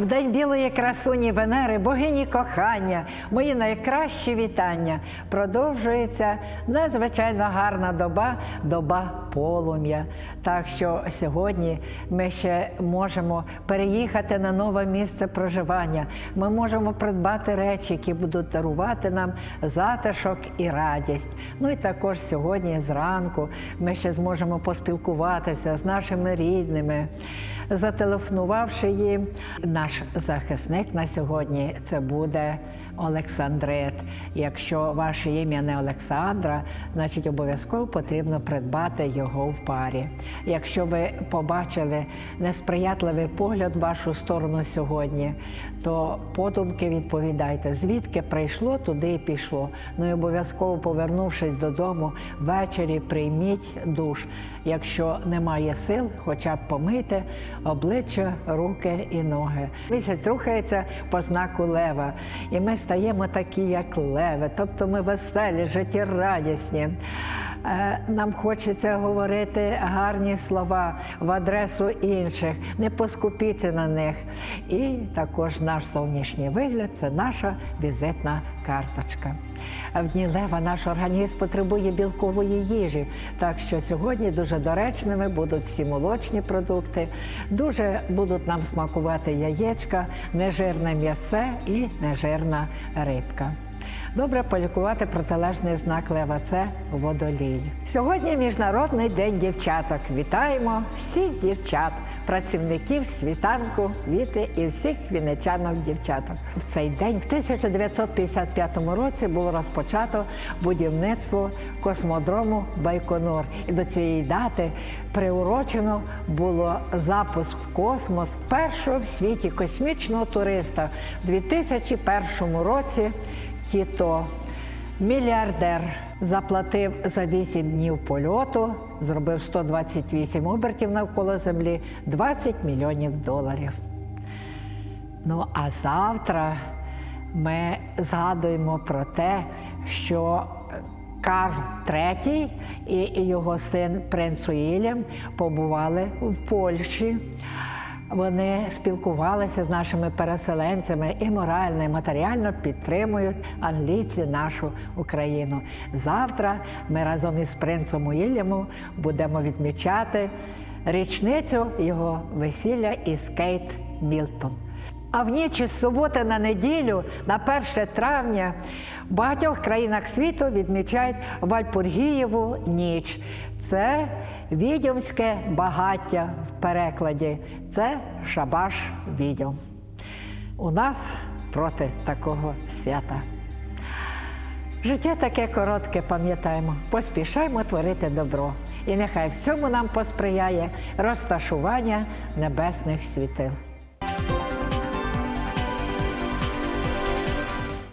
В день білої красуні Венери, богині кохання, мої найкращі вітання. Продовжується надзвичайно гарна доба, доба полум'я. Так що сьогодні ми ще можемо переїхати на нове місце проживання. Ми можемо придбати речі, які будуть дарувати нам затишок і радість. Ну і також сьогодні зранку ми ще зможемо поспілкуватися з нашими рідними. Зателефонувавши їм, наш захисник на сьогодні це буде Олександрит. Якщо ваше ім'я не Олександра, значить обов'язково потрібно придбати його в парі. Якщо ви побачили несприятливий погляд в вашу сторону сьогодні, то подумки відповідайте, звідки прийшло, туди і пішло. Ну і обов'язково повернувшись додому, ввечері прийміть душ. Якщо немає сил, хоча б помийте обличчя, руки і ноги. Місяць рухається по знаку лева, і ми стаємо такі, як леви, тобто ми веселі, життєрадісні. Е, Нам хочеться говорити гарні слова в адресу інших, не поскупіться на них. І також наш зовнішній вигляд це наша візитна карточка. В дні лева наш організм потребує білкової їжі, так що сьогодні дуже доречними будуть всі молочні продукти, дуже будуть нам смакувати яєчка, нежирне м'ясе і нежирна рибка. Добре полікувати протилежний знак лева це водолій. Сьогодні міжнародний день дівчаток. Вітаємо всіх дівчат, працівників світанку, віти і всіх вінничанок дівчаток. В цей день, в 1955 році, було розпочато будівництво космодрому Байконур. І до цієї дати приурочено було запуск в космос першого в світі космічного туриста в 2001 році. Тіто, мільярдер, заплатив за 8 днів польоту, зробив 128 обертів навколо землі, 20 мільйонів доларів. Ну а завтра ми згадуємо про те, що Карл III і його син принц Уільям побували в Польщі. Вони спілкувалися з нашими переселенцями і морально, і матеріально підтримують англійці нашу Україну. Завтра ми разом із принцем Уільямом будемо відмічати річницю його весілля із Кейт Мілтон. А в ніч із суботи на неділю, на 1 травня, в багатьох країнах світу відмічають Вальпургієву ніч. Це відьомське багаття в перекладі. Це шабаш відьом. У нас проти такого свята. Життя таке коротке, пам'ятаємо, поспішаймо творити добро. І нехай в цьому нам посприяє розташування небесних світил.